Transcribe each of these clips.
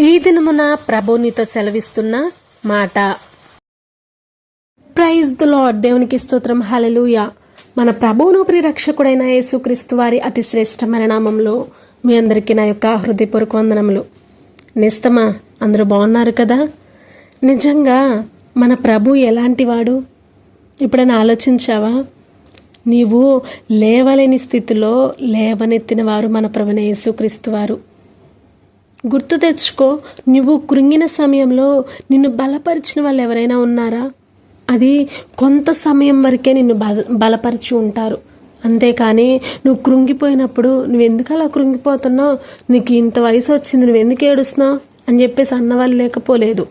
ఈ దినమున ప్రభునితో సెలవిస్తున్న మాట. ప్రైజ్ ద లార్డ్ దేవునికి స్తోత్రం. హలలుయ మన ప్రభువును ప్రిరక్షకుడైన యేసుక్రీస్తు వారి అతి శ్రేష్టమైన నామంలో మీ అందరికీ నా యొక్క హృదయపూర్వక వందనములు. నిస్తమా అందరూ బాగున్నారు కదా? నిజంగా మన ప్రభు ఎలాంటి వాడు ఎప్పుడైనా ఆలోచించావా? నీవు లేవలేని స్థితిలో లేవనెత్తిన వారు మన ప్రభున యేసుక్రీస్తు వారు. గుర్తు తెచ్చుకో. నువ్వు కృంగిన సమయంలో నిన్ను బలపరిచిన వాళ్ళు ఎవరైనా ఉన్నారా? అది కొంత సమయం వరకే నిన్ను బల బలపరిచి ఉంటారు. అంతేకాని నువ్వు కృంగిపోయినప్పుడు నువ్వెందుకు అలా కృంగిపోతున్నావు? నీకు ఇంత వయసు వచ్చింది నువ్వు ఎందుకు ఏడుస్తున్నావు? అని చెప్పేసి అన్నవాళ్ళు లేకపోలేదు.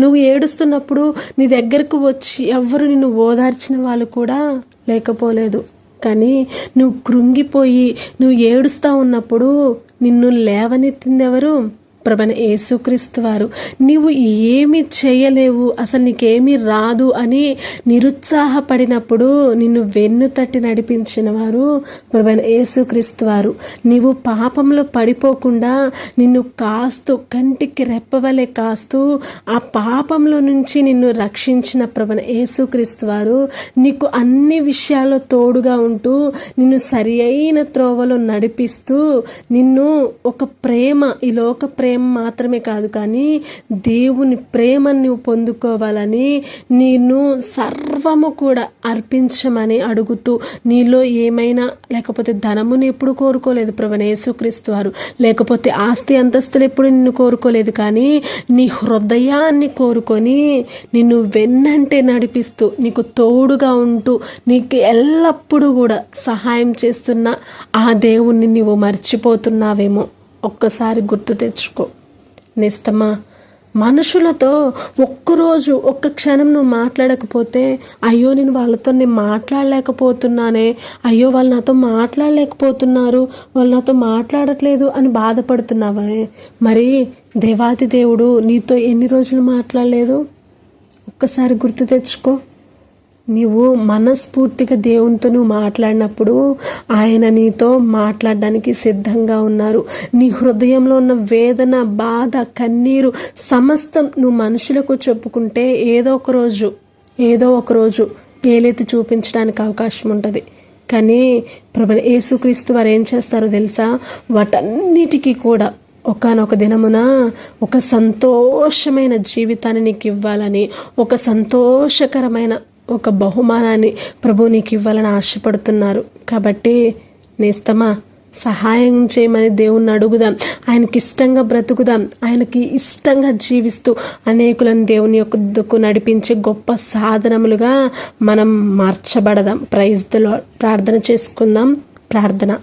నువ్వు ఏడుస్తున్నప్పుడు నీ దగ్గరకు వచ్చి ఎవ్వరు నిన్ను ఓదార్చిన వాళ్ళు కూడా లేకపోలేదు. కానీ నువ్వు కృంగిపోయి నువ్వు ఏడుస్తూ ఉన్నప్పుడు నిన్ను లేవనెత్తిందెవరు? ప్రభన యేసుక్రీస్తు వారు నీవు ఏమి చేయలేవు అసలు నీకేమీ రాదు అని నిరుత్సాహపడినప్పుడు నిన్ను వెన్ను తట్టి నడిపించిన వారు ప్రభన యేసుక్రీస్తు వారు. నీవు పాపంలో పడిపోకుండా నిన్ను కాస్తూ కంటికి రెప్పవలే కాస్తూ ఆ పాపంలో నుంచి నిన్ను రక్షించిన ప్రభన యేసుక్రీస్తు వారు నీకు అన్ని విషయాల్లో తోడుగా ఉంటూ నిన్ను సరి అయిన త్రోవలో నడిపిస్తూ నిన్ను ఒక ప్రేమ ఈ లోక ప్రేమ ప్రేమ మాత్రమే కాదు కానీ దేవుని ప్రేమను నువ్వు పొందుకోవాలని నేను సర్వము కూడా అర్పించమని అడుగుతూ నీలో ఏమైనా లేకపోతే ధనముని ఎప్పుడు కోరుకోలేదు ప్రభన యేసుక్రీస్తు వారు. లేకపోతే ఆస్తి అంతస్తులు ఎప్పుడు నిన్ను కోరుకోలేదు కానీ నీ హృదయాన్ని కోరుకొని నిన్ను వెన్నంటే నడిపిస్తూ నీకు తోడుగా ఉంటూ నీకు ఎల్లప్పుడూ కూడా సహాయం చేస్తున్న ఆ దేవుణ్ణి నీవు మర్చిపోతున్నావేమో. ఒక్కసారి గుర్తు తెచ్చుకో. నిస్తమా మనుషులతో ఒక్కరోజు ఒక్క క్షణం నువ్వు మాట్లాడకపోతే అయ్యో నేను వాళ్ళతో నేను మాట్లాడలేకపోతున్నానే అయ్యో వాళ్ళు నాతో మాట్లాడలేకపోతున్నారు వాళ్ళు నాతో మాట్లాడట్లేదు అని బాధపడుతున్నావా? మరి దేవాది దేవుడు నీతో ఎన్ని రోజులు మాట్లాడలేదు? ఒక్కసారి గుర్తు తెచ్చుకో. నీవు మనస్ఫూర్తిగా దేవునితో నువ్వు మాట్లాడినప్పుడు ఆయన నీతో మాట్లాడడానికి సిద్ధంగా ఉన్నారు. నీ హృదయంలో ఉన్న వేదన బాధ కన్నీరు సమస్తం నువ్వు మనుషులకు చెప్పుకుంటే ఏదో ఒక రోజు ఏదో ఒక రోజు పేలెత్తి చూపించడానికి అవకాశం ఉంటుంది. కానీ ప్రభు యేసుక్రీస్తు వారు ఏం చేస్తారో తెలుసా? వాటన్నిటికీ కూడా ఒకనొక దినమున ఒక సంతోషమైన జీవితాన్ని నీకు ఇవ్వాలని ఒక సంతోషకరమైన ఒక బహుమానాన్ని ప్రభు నీకు ఇవ్వాలని ఆశపడుతున్నారు. కాబట్టి నేస్తమా సహాయం చేయమని దేవుణ్ణి అడుగుదాం. ఆయనకి ఇష్టంగా బ్రతుకుదాం. ఆయనకి ఇష్టంగా జీవిస్తూ అనేకులను దేవుని యొక్క నడిపించే గొప్ప సాధనములుగా మనం మార్చబడదాం. ప్రైజ్ ప్రార్థన చేసుకుందాం. ప్రార్థన.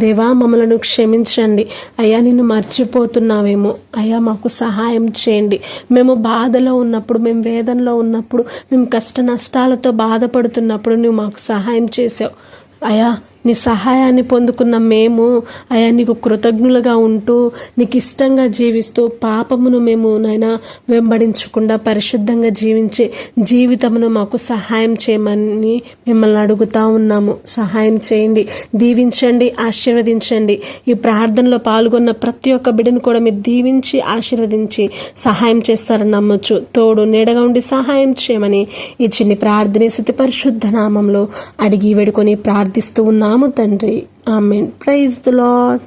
దేవా మమ్మలను క్షమించండి. అయ్యా నిన్ను మర్చిపోతున్నావేమో. అయ్యా మాకు సహాయం చేయండి. మేము బాధలో ఉన్నప్పుడు మేము వేదనలో ఉన్నప్పుడు మేము కష్ట నష్టాలతో బాధపడుతున్నప్పుడు నువ్వు మాకు సహాయం చేసావు. అయ్యా నీ సహాయాన్ని పొందుకున్న మేము అయా నీకు కృతజ్ఞులుగా ఉంటూ నీకు ఇష్టంగా జీవిస్తూ పాపమును మేము నైనా వెంబడించకుండా పరిశుద్ధంగా జీవించే జీవితమును మాకు సహాయం చేయమని మిమ్మల్ని అడుగుతా ఉన్నాము. సహాయం చేయండి దీవించండి ఆశీర్వదించండి. ఈ ప్రార్థనలో పాల్గొన్న ప్రతి ఒక్క బిడ్డను కూడా మీరు దీవించి ఆశీర్వదించి సహాయం చేస్తారని నమ్మొచ్చు తోడు నీడగా ఉండి సహాయం చేయమని ఈ చిన్ని ప్రార్థన స్థితి పరిశుద్ధ నామంలో అడిగి వేడుకొని ప్రార్థిస్తూ ఉన్నాము తండ్రి. Amen praise the lord